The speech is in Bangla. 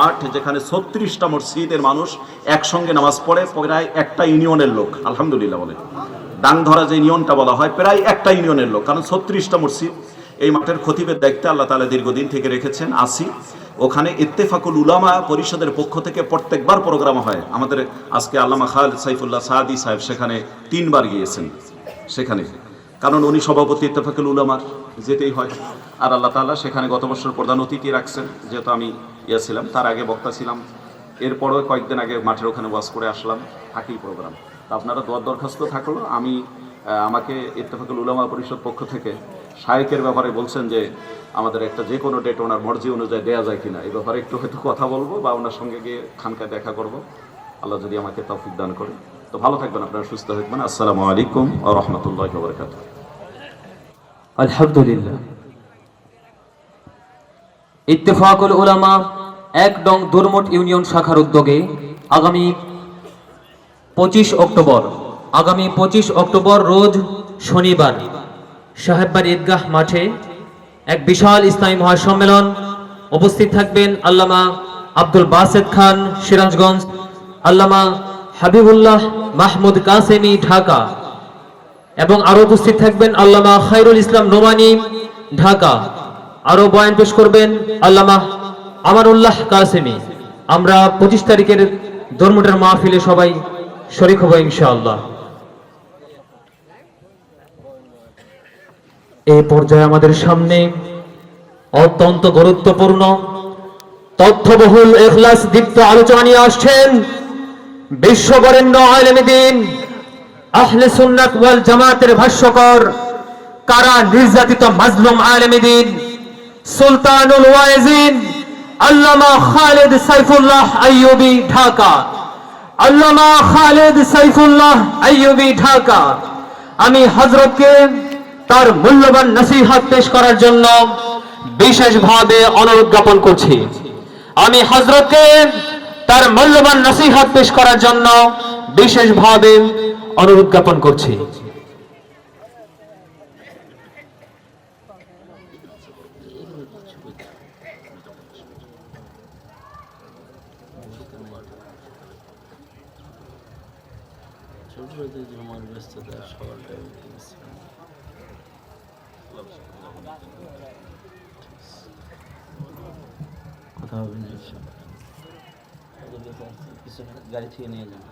মাঠ যেখানে ছত্রিশটা মসজিদের মানুষ একসঙ্গে নামাজ পড়ে, প্রায় একটা ইউনিয়নের লোক, আলহামদুলিল্লাহ বলে। ডাংধরা যে ইউনিয়নটা বলা হয়, প্রায় একটা ইউনিয়নের লোক, কারণ ছত্রিশটা মসজিদ, এই মাঠের খতিবের দায়িত্বে আল্লাহ তালা দীর্ঘদিন থেকে রেখেছেন, আসি। ওখানে ইত্তেফাকুল উলামা পরিষদের পক্ষ থেকে প্রত্যেকবার প্রোগ্রাম হয়। আমাদের আজকে আল্লামা খালেদ সাইফুল্লাহ সাদি সাহেব সেখানে তিনবার গিয়েছেন, সেখানে। কারণ উনি সভাপতি ইত্তেফাকুল উলামার যেতেই হয়। আর আল্লাহ তাআলা সেখানে গত বছর প্রধান অতিথি রাখছেন, যেহেতু আমি ইয়ে ছিলাম, তার আগে বক্তা ছিলাম। এরপরও কয়েকদিন আগে মাঠের ওখানে ওয়াজ করে আসলাম থাকি প্রোগ্রাম তা আপনারা দোয়ার দরখাস্ত থাকল, আমি আমাকে ইত্তেফাকুল উলামা পরিষদ পক্ষ থেকে শায়েকের ব্যাপারে বলছেন যে, আমাদের একটা যে কোনো ডেট ওনার মর্জি অনুযায়ী দেওয়া যায় কিনা এই ব্যাপারে একটু হয়তো কথা বলব বা ওনার সঙ্গে গিয়ে খানকায় দেখা করব। আল্লাহ যদি আমাকে তৌফিক দান করে। তো ভালো থাকবেন আপনারা, সুস্থ থাকবেন। আসসালামু আলাইকুম ও রহমতুল্লাহ বরকাত আলহামদুলিল্লাহ। ইত্তেফাকুল উলামা, এক ডং দুর্মট ইউনিয়ন শাখার উদ্যোগে আগামী পঁচিশ অক্টোবর, আগামী পঁচিশ অক্টোবর রোজ শনিবার, সাহেববাড়ি ঈদগাহ মাঠে এক বিশাল ইসলামী মহাসম্মেলন উপস্থিত থাকবেন আল্লামা আব্দুল বাসেদ খান সিরাজগঞ্জ, আল্লামা হাবিবুল্লাহ মাহমুদ কাসেমি, ঢাকা। এবং আরও উপস্থিত থাকবেন আল্লামা খায়রুল ইসলাম নোমানি, ঢাকা। আরও বয়ান পেশ করবেন আল্লামা আমানুল্লাহ কাসেমি। আমরা পঁচিশ তারিখের ধর্মটার মাহফিলে সবাই শরিক হব ইনশাআল্লাহ। এই পর্যায়ে আমাদের সামনে অত্যন্ত গুরুত্বপূর্ণ, তথ্যবহুল এখলাস দীপ্ত আলোচনা নিয়ে আসছেন বিশ্ববরেণ্য আলমদিন আহলে সুন্নাত ওয়াল জামাতের ভাষ্যকর, কারা নির্যাতিত মাজলুম আলমদিন সুলতানুল ওয়াইজিন, আল্লামা খালেদ সাইফুল্লাহ আইয়ুবি, ঢাকা। আল্লামা খালেদ সাইফুল্লাহ আইয়ুবি, ঢাকা। আমি হজরতকে তার মূল্যবান নসিহত পেশ করার জন্য বিশেষভাবে অনুরোধ জ্ঞাপন করছি। আমি হযরতকে তার মূল্যবান নসিহত পেশ করার জন্য বিশেষভাবে অনুরোধ জ্ঞাপন করছি কথা হবে। ওদের পিছনে গাড়ি থেকে নিয়ে যান।